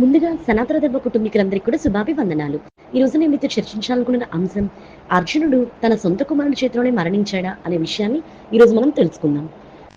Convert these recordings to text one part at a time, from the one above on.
ముందుగా సనాతన ధర్మ కుటుంబీకులందరికీ కూడా శుభాభివందనాలు. ఈ రోజు నేను మీతో చర్చించాలనుకున్న అంశం అర్జునుడు తన సొంత కుమారుడి చేతిలోనే మరణించాడా అనే విషయాన్ని ఈ రోజు మనం తెలుసుకుందాం.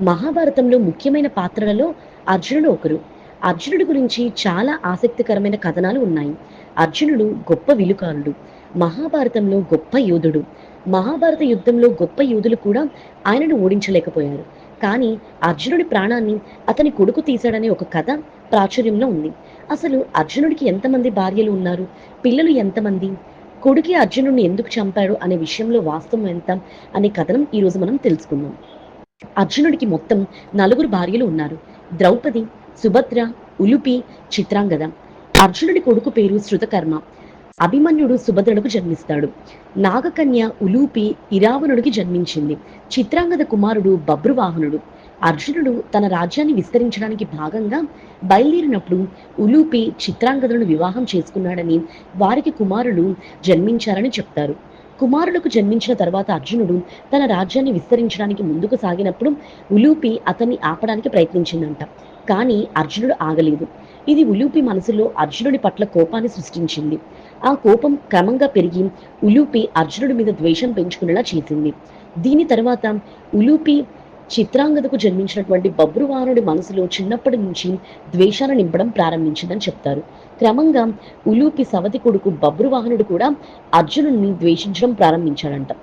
మహాభారతంలో ముఖ్యమైన పాత్రలలో అర్జునుడు ఒకరు. అర్జునుడి గురించి చాలా ఆసక్తికరమైన కథనాలు ఉన్నాయి. అర్జునుడు గొప్ప విలుకారుడు మహాభారతంలో గొప్ప యోధుడు. మహాభారత యుద్ధంలో గొప్ప యోధులు కూడా ఆయనను ఓడించలేకపోయారు. కానీ అర్జునుడి ప్రాణాన్ని అతని కొడుకు తీశాడనే ఒక కథ ప్రాచుర్యంలో ఉంది. అసలు అర్జునుడికి ఎంతమంది భార్యలు ఉన్నారు? పిల్లలు ఎంతమంది? కొడుకి అర్జునుడిని ఎందుకు చంపాడు అనే విషయంలో వాస్తవం ఎంత అనే కథనం ఈరోజు మనం తెలుసుకుందాం. అర్జునుడికి మొత్తం నలుగురు భార్యలు ఉన్నారు. ద్రౌపది సుభద్ర ఉలుపి చిత్రాంగద. అర్జునుడి కొడుకు పేరు శృతకర్మ. అభిమన్యుడు సుభద్రుడుకు జన్మిస్తాడు. నాగకన్య ఉలూపి ఇరావణుడికి జన్మించింది. చిత్రాంగద కుమారుడు బబ్రువాహనుడు అర్జునుడు తన రాజ్యాన్ని విస్తరించడానికి భాగంగా బయలుదేరినప్పుడు ఉలూపి చిత్రాంగదులను వివాహం చేసుకున్నాడని వారికి కుమారులు జన్మించారని చెప్తారు. కుమారులకు జన్మించిన తర్వాత అర్జునుడు తన రాజ్యాన్ని విస్తరించడానికి ముందుకు సాగినప్పుడు ఉలూపి అతన్ని ఆపడానికి ప్రయత్నించిందంట. కానీ అర్జునుడు ఆగలేదు. ఇది ఉలూపి మనసులో అర్జునుడి పట్ల కోపాన్ని సృష్టించింది. ఆ కోపం క్రమంగా పెరిగి ఉలూపి అర్జునుడి మీద ద్వేషం పెంచుకునేలా చేసింది. దీని తర్వాత ఉలూపి చిత్రాంగదకు జన్మించినటువంటి బబ్రువాహనుడి మనసులో చిన్నప్పటి నుంచి ద్వేషాన్ని నింపడం ప్రారంభించిందని చెప్తారు. క్రమంగా ఉలూపి సవతి కొడుకు బబ్రువాహనుడు కూడా అర్జునుడిని ద్వేషించడం ప్రారంభించాడంట.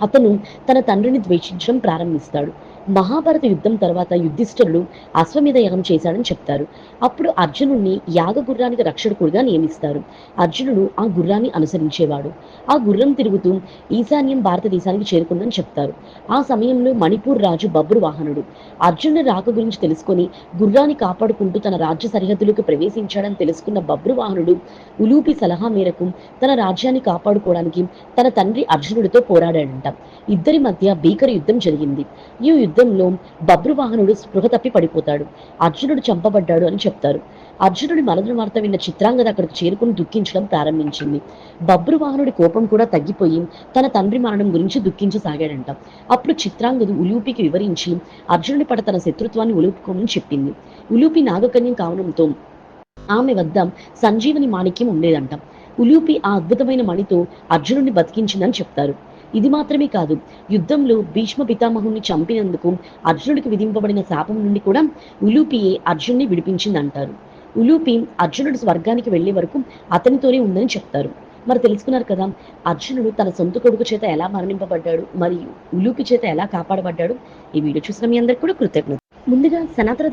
అతను తన తండ్రిని ద్వేషించడం ప్రారంభిస్తాడు. మహాభారత యుద్ధం తర్వాత యుధిష్ఠిరుడు అశ్వమేధ యాగం చేశాడని చెప్తారు. అప్పుడు అర్జునుడిని యాగ గుర్రానికి రక్షకుడిగా నియమిస్తారు. అర్జునుడు ఆ గుర్రాన్ని అనుసరించేవాడు. ఆ గుర్రం తిరుగుతూ ఈశాన్యం భారతదేశానికి చేరుకుందని చెప్తారు. ఆ సమయంలో మణిపూర్ రాజు బబ్రు వాహనుడు. అర్జునుడి రాక గురించి తెలుసుకొని గుర్రాన్ని కాపాడుకుంటూ తన రాజ్య సరిహద్దులకు ప్రవేశించాడని తెలుసుకున్న బబ్రు వాహనుడు ఉలూపి సలహా మేరకు తన రాజ్యాన్ని కాపాడుకోవడానికి తన తండ్రి అర్జునుడితో పోరాడాడంట. ఇద్దరి మధ్య భీకర యుద్ధం జరిగింది. ఈ యుద్ధంలో బబ్రువాహనుడు స్పృహ తప్పి పడిపోతాడు. అర్జునుడు చంపబడ్డాడు అని చెప్తారు. అర్జునుడి మరణ వార్త విన్న చిత్రాంగద అక్కడికి చేరుకుని దుఃఖించడం ప్రారంభించింది. బబ్రువాహనుడి కోపం కూడా తగ్గిపోయి తన తండ్రి మరణం గురించి దుఃఖించసాగాడంట. అప్పుడు చిత్రాంగదు ఉలూపికి వివరించి అర్జునుడి పట తన శత్రుత్వాన్ని ఉలుపుకోమని చెప్పింది. ఉలూపి నాగకన్యం కావడంతో ఆమె వద్ద సంజీవని మాణిక్యం ఉండేదంట. ఉలూపి ఆ అద్భుతమైన మణితో అర్జునుడిని బతికించిందని చెప్తారు. ఇది మాత్రమే కాదు యుద్ధంలో భీష్మ పితామహుని చంపినందుకు అర్జునుడికి విధింపబడిన శాపం నుండి కూడా ఉలూపియే అర్జున్ని విడిపించిందంటారు? ఉలూపి అర్జునుడు స్వర్గానికి వెళ్ళే వరకు అతనితోనే ఉందని చెప్తారు. మరి తెలుసుకున్నారు కదా అర్జునుడు తన సొంత కొడుకు చేత ఎలా మరణింపబడ్డాడు మరియు ఉలూపి చేత ఎలా కాపాడబడ్డాడు? ఈ వీడియో చూసిన మీ అందరికీ కూడా కృతజ్ఞత ముందుగా సనాతన